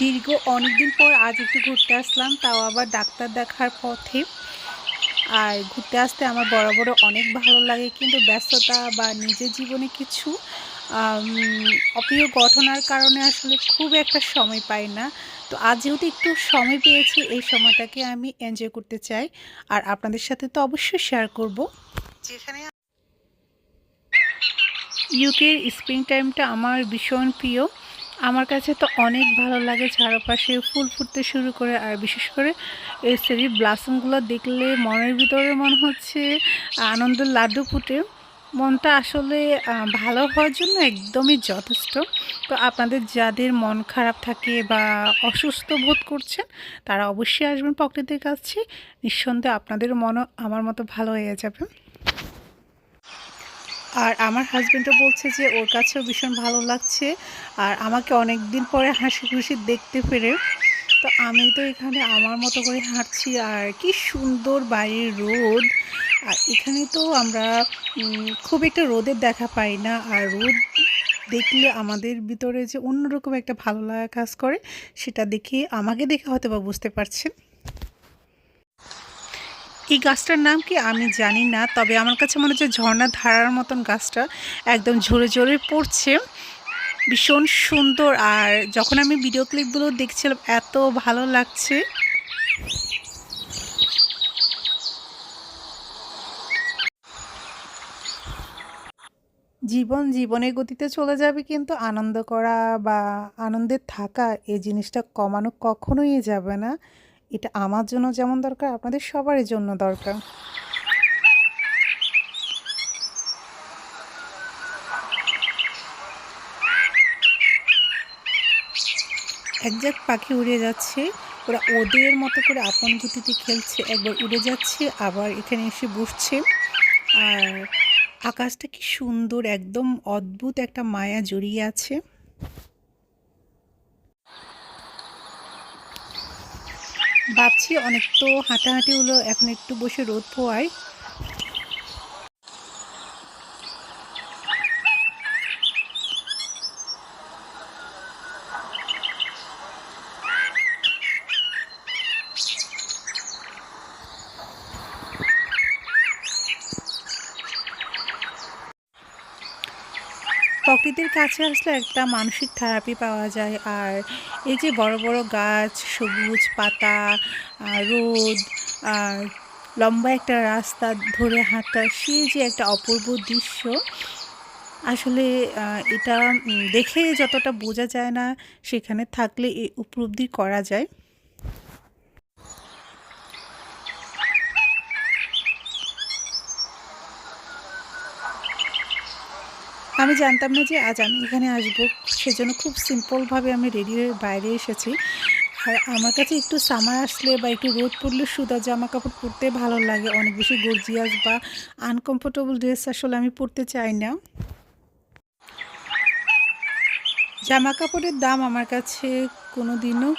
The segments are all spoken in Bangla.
দীর্ঘ অনেকদিন পর আজ একটু ঘুরতে আসলাম, তাও আবার ডাক্তার দেখার পথে। আর ঘুরতে আসতে আমার বরাবরও অনেক ভালো লাগে, কিন্তু ব্যস্ততা বা নিজের জীবনে কিছু অপ্রিয় ঘটনার কারণে আসলে খুব একটা সময় পাই না। তো আজ যেহেতু একটু সময় পেয়েছি, এই সময়টাকে আমি এনজয় করতে চাই। আর আপনাদের সাথে তো অবশ্যই শেয়ার করব। যেখানে ইউকের স্প্রিং টাইমটা আমার ভীষণ প্রিয়। আমার কাছে তো অনেক ভালো লাগে চারপাশে ফুল ফুটতে শুরু করে, আর বিশেষ করে এই সেরি ব্লাসমগুলো দেখলে মনের ভিতরে মনে হচ্ছে আনন্দের লাড্ডু ফুটে। মনটা আসলে ভালো হওয়ার জন্য একদমই যথেষ্ট। তো আপনাদের যাদের মন খারাপ থাকে বা অসুস্থ বোধ করছেন, তারা অবশ্যই আসবেন প্রকৃতির কাছে। নিঃসন্দেহে আপনাদের মনও আমার মতো ভালো হয়ে যাবে। আর আমার হাজব্যান্ডও বলছে যে, ওর কাছেও ভীষণ ভালো লাগছে আর আমাকে অনেক দিন পরে হাসি খুশি দেখতে পেরে তো আমি তো এখানে আমার মতো করে হাঁটছি আর কি সুন্দর বাইরের রোদ আর এখানে তো আমরা খুব একটা রোদের দেখা পাই না আর রোদ দেখলে আমাদের ভিতরে যে অন্যরকম একটা ভালো লাগা কাজ করে, সেটা দেখে আমাকে দেখে হয়তো বা বুঝতে পারছেন। এই গাছটার নাম কি আমি জানি না, তবে আমার কাছে মনে হচ্ছে ঝর্ণা ধারার মতন গাছটা একদম ঝরে ঝরে পড়ছে। ভীষণ সুন্দর, আর যখন আমি ভিডিও ক্লিপগুলো দেখছিলাম, এত ভালো লাগছে। জীবন জীবনের গতিতে চলে যাবে কিন্তু আনন্দ করা বা আনন্দে থাকা, এই জিনিসটা কমানো কখনোই যাবে না। এটা আমার জন্য যেমন দরকার, আপনাদের সবারই জন্য দরকার। একজাক পাখি উড়ে যাচ্ছে, ওরা ওদের মতো করে আপন গতিতে খেলছে, একবার উড়ে যাচ্ছে, আবার এখানে এসে বসছে। আর আকাশটা কি সুন্দর, একদম অদ্ভুত একটা মায়া জড়িয়ে আছে। ভাবছি অনেক তো হাঁটাহাঁটি হলো এখন একটু বসে রোদ পোয়াই প্রকৃতির কাছে আসলে একটা মানসিক থেরাপি পাওয়া যায়। আর এই যে বড় বড় গাছ, সবুজ পাতা রোদ, আর লম্বা একটা রাস্তা ধরে হাঁটা, সে যে একটা অপূর্ব দৃশ্য, আসলে এটা দেখে যতটা বোঝা যায় না, সেখানে থাকলে এই উপলব্ধি করা যায়। আমি জানতাম না যে আজ আমি এখানে আসব। সেজন্য খুব সিম্পলভাবে আমি রেডি হয়ে বাইরে এসেছি। আর আমার কাছে একটু সামার আসলে বা একটু রোদ পড়লে সুদা জামা কাপড় পরতে ভালো লাগে। অনেক বেশি গর্জিয়াস বা আনকমফোর্টেবল ড্রেস আসলে আমি পরতে চাই না। জামা কাপড়ের দাম আমার কাছে কোনো দিনও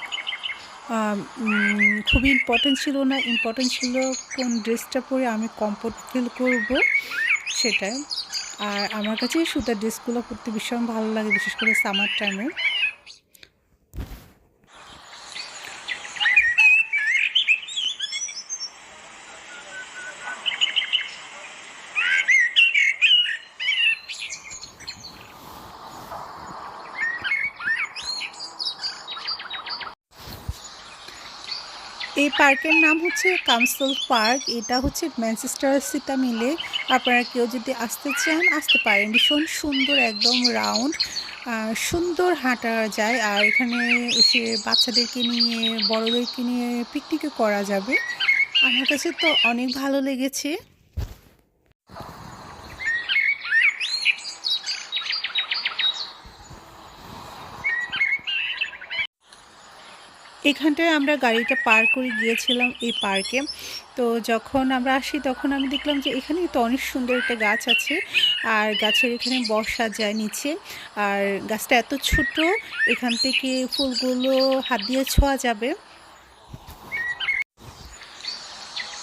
খুবই ইম্পর্টেন্ট ছিল না। ইম্পর্টেন্ট ছিল কোন ড্রেসটা পরে আমি কমফোর্ট ফিল করব সেটাই। আর আমার কাছে সুতার ড্রেসগুলো পরতে ভীষণ ভালো লাগে বিশেষ করে সামার টাইমে এই পার্কের নাম হচ্ছে কামসল পার্ক। এটা হচ্ছে ম্যানচেস্টার সিটা মিলে। আপনারা কেউ যদি আসতে চান, আসতে পারেন। ভীষণ সুন্দর, একদম রাউন্ড সুন্দর হাঁটা যায়। আর এখানে এসে বাচ্চাদেরকে নিয়ে, বড়দেরকে নিয়ে পিকনিকও করা যাবে। আমার কাছে তো অনেক ভালো লেগেছে। এখানটায় আমরা গাড়িটা পার করে গিয়েছিলাম এই পার্কে। তো যখন আমরা আসি, তখন আমি দেখলাম যে এখানে তো অনেক সুন্দর একটা গাছ আছে। আর গাছের এখানে বসা যায় নিচে। আর গাছটা এত ছোট, এখান থেকে ফুলগুলো হাত দিয়ে ছোঁয়া যাবে।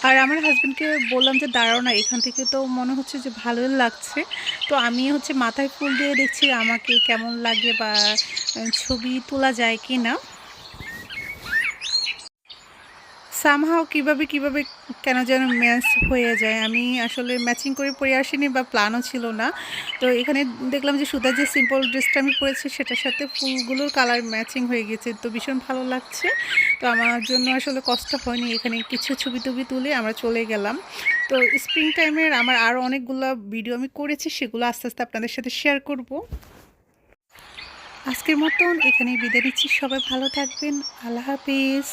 আর আমার হাজব্যান্ডকে বললাম যে, দাঁড়াও না, এখান থেকে তো মনে হচ্ছে যে ভালোই লাগছে। তো আমি হচ্ছে মাথায় ফুল দিয়ে দেখছি, আমাকে কেমন লাগে বা ছবি তোলা যায় কি না সামহাও কীভাবে কীভাবে কেন যেন ম্যাচ হয়ে যায়। আমি আসলে ম্যাচিং করে পরে আসিনি বা প্ল্যানও ছিল না। তো এখানে দেখলাম যে সুতার যে সিম্পল ড্রেসটা আমি পরেছি, সেটার সাথে ফুলগুলোর কালার ম্যাচিং হয়ে গেছে। তো ভীষণ ভালো লাগছে। তো আমার জন্য আসলে কষ্ট হয়নি। এখানে কিছু ছবি টবি তুলে আমরা চলে গেলাম। তো স্প্রিং টাইমের আমার আরও অনেকগুলো ভিডিও আমি করেছি, সেগুলো আস্তে আস্তে আপনাদের সাথে শেয়ার করব। আজকের মতন এখানে বিদায় নিচ্ছি। সবাই ভালো থাকবেন। আল্লাহ হাফিজ।